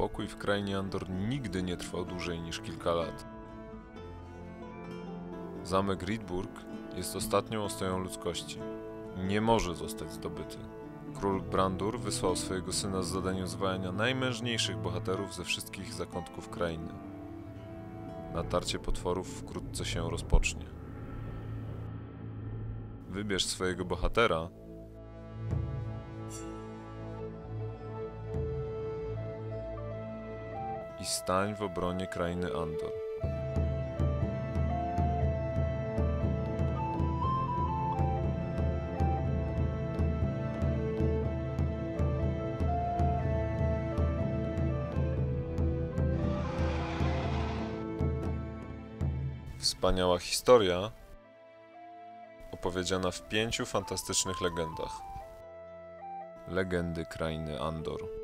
Pokój w krainie Andor nigdy nie trwał dłużej niż kilka lat. Zamek Riedburg jest ostatnią ostoją ludzkości. Nie może zostać zdobyty. Król Brandur wysłał swojego syna z zadaniem zwalania najmężniejszych bohaterów ze wszystkich zakątków krainy. Natarcie potworów wkrótce się rozpocznie. Wybierz swojego bohatera i stań w obronie krainy Andor. Wspaniała historia opowiedziana w pięciu fantastycznych legendach. Legendy krainy Andor.